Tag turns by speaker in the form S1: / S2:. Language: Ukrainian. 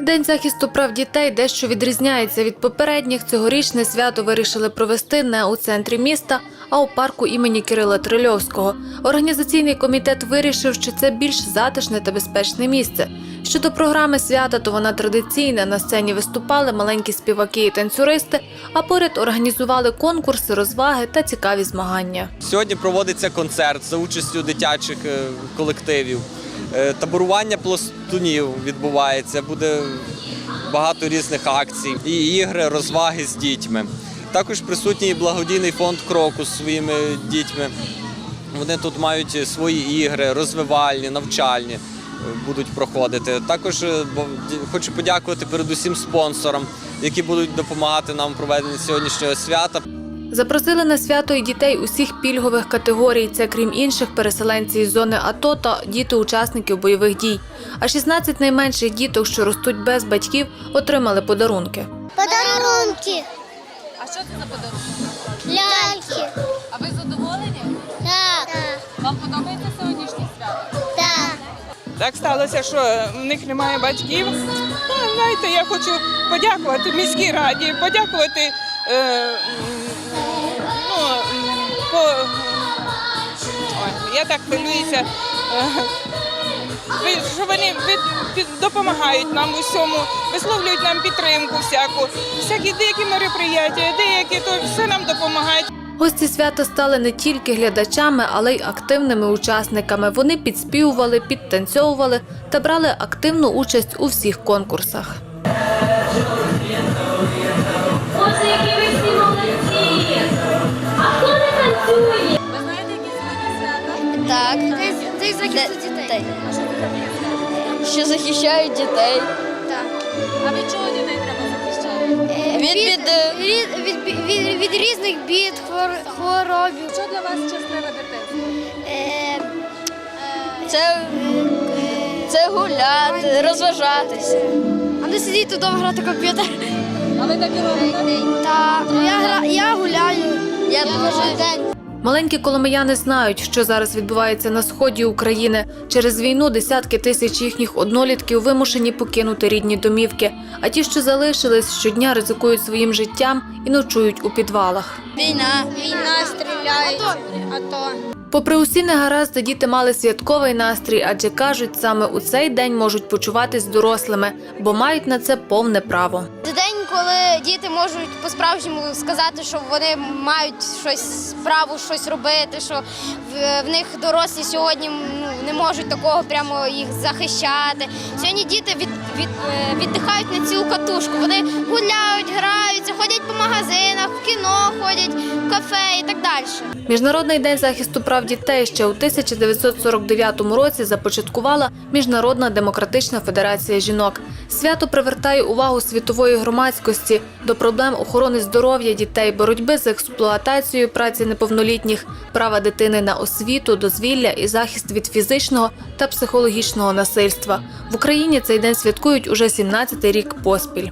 S1: День захисту прав дітей дещо відрізняється від попередніх. Цьогорічне свято вирішили провести не у центрі міста, а у парку імені Кирила Трильовського. Організаційний комітет вирішив, що це більш затишне та безпечне місце. Щодо програми свята, то вона традиційна. На сцені виступали маленькі співаки і танцюристи, а поряд організували конкурси, розваги та цікаві змагання.
S2: Сьогодні проводиться концерт за участю дитячих е, колективів. Е, Таборування пластунів відбувається, буде багато різних акцій і ігри, розваги з дітьми. Також присутній благодійний фонд Крокус зі своїми дітьми. Вони тут мають свої ігри, розвивальні, навчальні е, будуть проходити. Також е, хочу подякувати передусім спонсорам, які будуть допомагати нам у проведенні сьогоднішнього свята.
S1: Запросили на свято і дітей усіх пільгових категорій. Це крім інших переселенці із зони АТО та діти учасників бойових дій. А 16 найменших діток, що ростуть без батьків, отримали подарунки.
S3: Подарунки,
S4: А що це за подарунок?
S3: ляльки.
S4: А ви задоволені?
S3: Так,
S4: Вам подобається сьогоднішнє свято?
S3: так.
S5: Так сталося, що в них немає батьків. Ну, знаєте, я хочу подякувати міській раді, подякувати е, я так хвилююся, що вони допомагають нам у всьому, висловлюють нам підтримку всяку, всякі деякі мероприятия, деякі то все нам допомагають.
S1: Гості свята стали не тільки глядачами, але й активними учасниками. Вони підспівували, підтанцьовували та брали активну участь у всіх конкурсах.
S3: Так. День захисту дітей.
S4: Що це
S3: захищають дітей. Так.
S4: А від чого дітей треба захищати?
S3: Від, від, від, від, від, від різних бід, хвор, хворобів.
S4: Що для вас щасливе дитинство?
S3: Е, Це, це гуляти, розважатися. А не сидіти вдома грати в комп'ютер.
S4: А ви так і робите?
S3: Так, я, гра, я гуляю. Я кожен день.
S1: Маленькі коломияни знають, що зараз відбувається на сході України. Через війну десятки тисяч їхніх однолітків вимушені покинути рідні домівки. А ті, що залишились, щодня ризикують своїм життям і ночують у підвалах.
S3: Війна. Війна стріляють. А то.
S1: Попри усі негаразди, діти мали святковий настрій, адже кажуть, саме у цей день можуть почуватись дорослими, бо мають на це повне право.
S6: Коли діти можуть по-справжньому сказати, що вони мають щось право щось робити, що в них дорослі сьогодні ну, не можуть такого прямо їх захищати. Сьогодні діти від, від, е, віддихають на цілу катушку. Вони гуляють, граються, ходять по магазинах, в кіно ходять, в кафе і так далі.
S1: Міжнародний день захисту прав дітей ще у 1949 році започаткувала Міжнародна демократична федерація жінок. Свято привертає увагу світової громадськості до проблем охорони здоров'я дітей, боротьби з експлуатацією праці неповнолітніх, права дитини на освіту, дозвілля і захист від фізичного та психологічного насильства. В Україні цей день святкують уже 17-й рік поспіль.